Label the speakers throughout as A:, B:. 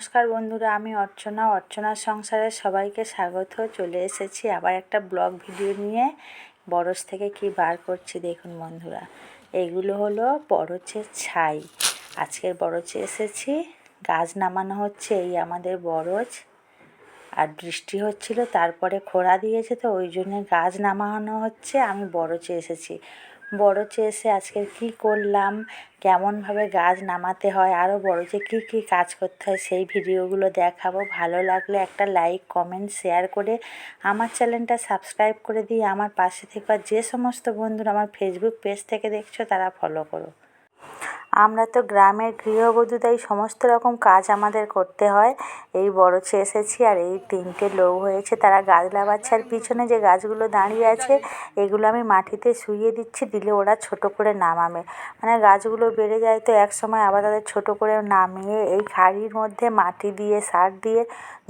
A: নমস্কার বন্ধুরা, আমি অর্চনা। অর্চনার সংসারে সবাইকে স্বাগত। চলে এসেছি আবার একটা ব্লগ ভিডিও নিয়ে। বরস থেকে কি বার করছি দেখুন বন্ধুরা। এগুলো হলো বরচের ছাই। আজকের বরচে এসেছি। গাছ নামানো হচ্ছে এই আমাদের বরজ। আর বৃষ্টি হচ্ছিল, তারপরে খোড়া দিয়েছে তো ওই জন্য গাছ নামানো হচ্ছে। আমি বরচে এসেছি। বরচে এসে আজকে কি করলাম? কেমনভাবে গাছ নামাতে হয়? আরও যে কী কী কাজ করতে হয়, সেই ভিডিওগুলো দেখাবো। ভালো লাগলে একটা লাইক, কমেন্ট, শেয়ার করে আমার চ্যানেলটা সাবস্ক্রাইব করে দিয়ে আমার পাশে থেকে। যে সমস্ত বন্ধুরা আমার ফেসবুক পেজ থেকে দেখছ, তারা ফলো করো। আমরা তো গ্রামের গৃহবধূ, তাই সমস্ত রকম কাজ আমাদের করতে হয়। এই বড় বরচে এসেছি আর এই তিনটে লোক হয়েছে। তারা গাছ লাগাচ্ছে আর পিছনে যে গাছগুলো দাঁড়িয়ে আছে, এগুলো আমি মাটিতে শুইয়ে দিচ্ছি, দিলে ওরা ছোট করে নামাবে। মানে গাছগুলো বেড়ে যায় তো এক সময় আবার তাদের ছোট করে নামিয়ে এই খাড়ির মধ্যে মাটি দিয়ে, সার দিয়ে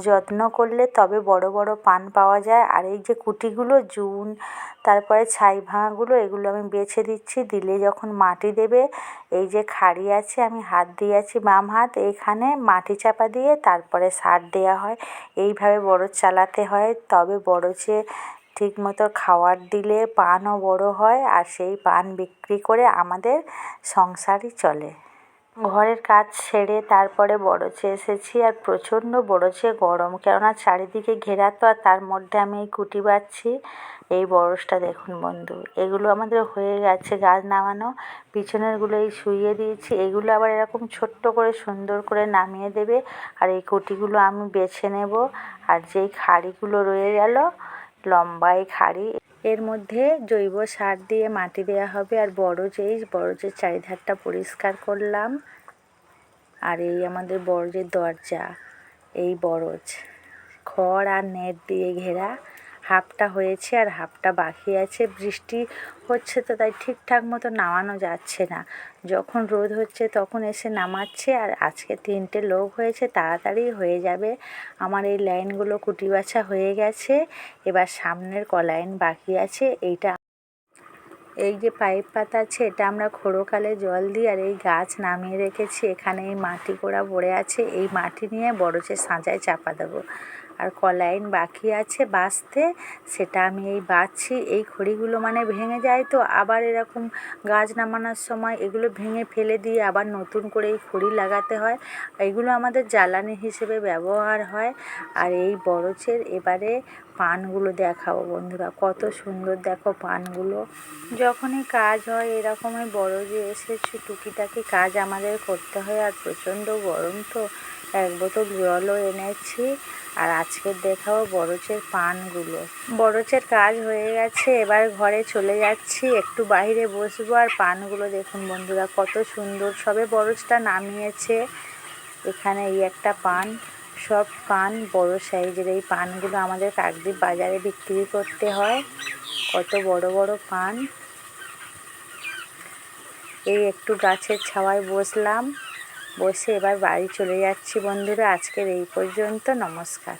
A: যত্ন করলে তবে বড় বড় পান পাওয়া যায়। আর এই যে কুটিগুলো, জুন, তারপরে ছাই ভাঙাগুলো, এগুলো আমি বেছে দিচ্ছি। দিলে যখন মাটি দেবে, এই যে খাড়ি আছে, আমি হাত দিয়েছি বাম হাত এইখানে মাটি চাপা দিয়ে তারপরে সার দেওয়া হয়। এইভাবে বরজ চালাতে হয়, তবে বরজে ঠিক মতো খাওয়ার দিলে পানও বড় হয় আর সেই পান বিক্রি করে আমাদের সংসারই চলে। ঘরের কাজ সেরে তারপরে বরচে এসেছি আর প্রচণ্ড বরচে গরম। কেননা চারিদিকে ঘেরা তো আর তার মধ্যে আমি এই কুটি বাচ্ছি এই বরসটা দেখুন বন্ধু, এগুলো আমাদের হয়ে গেছে গাছ নামানো। পিছনেরগুলো এই শুইয়ে দিয়েছি, এগুলো আবার এরকম ছোট্ট করে সুন্দর করে নামিয়ে দেবে। আর এই কুটিগুলো আমি বেছে নেব। আর যেই খাড়িগুলো রয়ে গেল, লম্বা এই খাড়ি এর মধ্যে জৈব সার দিয়ে মাটি দেওয়া হবে আর বড় যেই বড় বরজের চারিধারটা পরিষ্কার করলাম আর এই আমাদের বরজের দরজা, এই বরজ, খড় আর নেট দিয়ে ঘেরা হাফটা হয়েছে আর হাফটা বাকি আছে। বৃষ্টি হচ্ছে তো তাই ঠিকঠাক মতো নামানো যাচ্ছে না। যখন রোদ হচ্ছে তখন এসে নামাচ্ছে আর আজকে তিনটে লোক হয়েছে, তাড়াতাড়ি হয়ে যাবে। আমার এই লাইনগুলো কুটি বাছা হয়ে গেছে। এবার সামনের ক লাইন বাকি আছে, এইটা এই যে পাইপ পাতা আছে, এটা আমরা খোড়োকালে জল দিই আর এই গাছ নামিয়ে রেখেছি। এখানে এই মাটি কোড়া পড়ে আছে, এই মাটি নিয়ে বরজের সাঁজায় চাপা দেবো। আর কলাইন বাকি আছে বাছতে সেটা আমি এই বাছছি এই খড়িগুলো মানে ভেঙে যায় তো, আবার এরকম গাছ নামানোর সময় এগুলো ভেঙে ফেলে দিয়ে আবার নতুন করে এই খড়ি লাগাতে হয়। এগুলো আমাদের জ্বালানি হিসেবে ব্যবহার হয়। আর এই বরচের এবারে পানগুলো দেখাবো বন্ধুরা, কত সুন্দর দেখো পানগুলো। যখনই কাজ হয় এরকমই বড় যে এসেছে, টুকিটাকি কাজ আমাদের করতে হয় আর প্রচণ্ড গরম তো। এক বোতল জলও এনেছি আর আজকের দেখাবো বরচের পানগুলো। বরচের কাজ হয়ে গেছে, এবার ঘরে চলে যাচ্ছি, একটু বাইরে বসবো আর পানগুলো দেখুন বন্ধুরা, কত সুন্দর, সবে বরচটা নামিয়েছে। এখানে এই একটা পান, সব পান, বড় সাইজের এই পানগুলো আমাদের কাকদ্বীপ বাজারে বিক্রি করতে হয়। কত বড় বড় পান। এই একটু গাছের ছাওয়ায় বসলাম। বসে এবার বাড়ি চলে যাচ্ছি বন্ধুরা। আজকের এই পর্যন্ত নমস্কার।